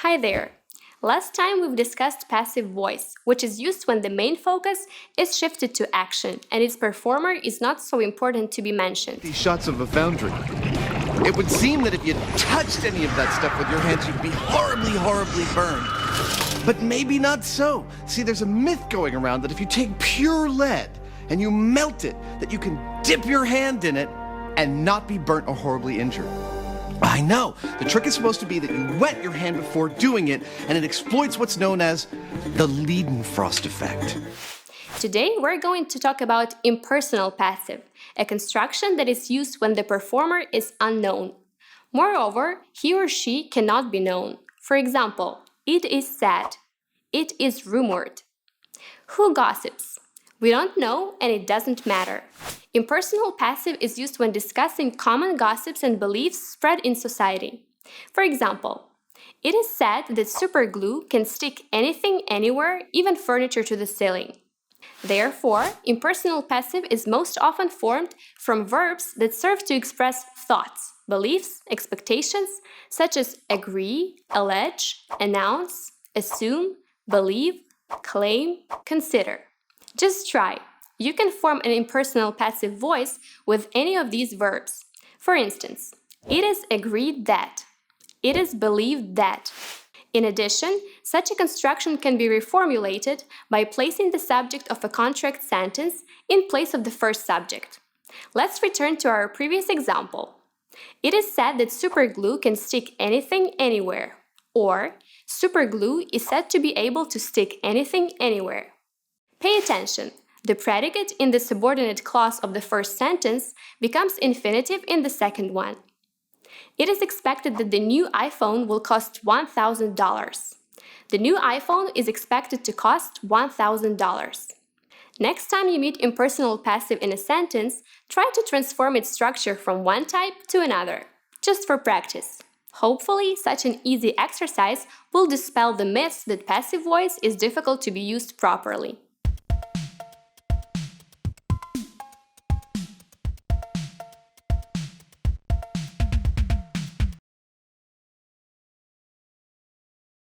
Hi there! Last time we've discussed passive voice, which is used when the main focus is shifted to action and its performer is not so important to be mentioned. these shots of a foundry. It would seem that if you touched any of that stuff with your hands, you'd be horribly, horribly burned. But maybe not so. See, there's a myth going around that if you take pure lead and you melt it, that you can dip your hand in it and not be burnt or horribly injured. I know. The trick is supposed to be that you wet your hand before doing it, and it exploits what's known as the Leidenfrost effect. Today we're going to talk about impersonal passive, a construction that is used when the performer is unknown. Moreover, he or she cannot be known. For example, it is said, it is rumored. Who gossips? We don't know and it doesn't matter. Impersonal passive is used when discussing common gossips and beliefs spread in society. For example, it is said that superglue can stick anything anywhere, even furniture to the ceiling. Therefore, impersonal passive is most often formed from verbs that serve to express thoughts, beliefs, expectations, such as agree, allege, announce, assume, believe, claim, consider. Just try. You can form an impersonal passive voice with any of these verbs. For instance, it is agreed that, it is believed that. In addition, such a construction can be reformulated by placing the subject of a contract sentence in place of the first subject. Let's return to our previous example. It is said that superglue can stick anything anywhere, or superglue is said to be able to stick anything anywhere. Pay attention. The predicate in the subordinate clause of the first sentence becomes infinitive in the second one. It is expected that the new iPhone will cost $1,000. The new iPhone is expected to cost $1,000. Next time you meet impersonal passive in a sentence, try to transform its structure from one type to another, just for practice. Hopefully, such an easy exercise will dispel the myths that passive voice is difficult to be used properly.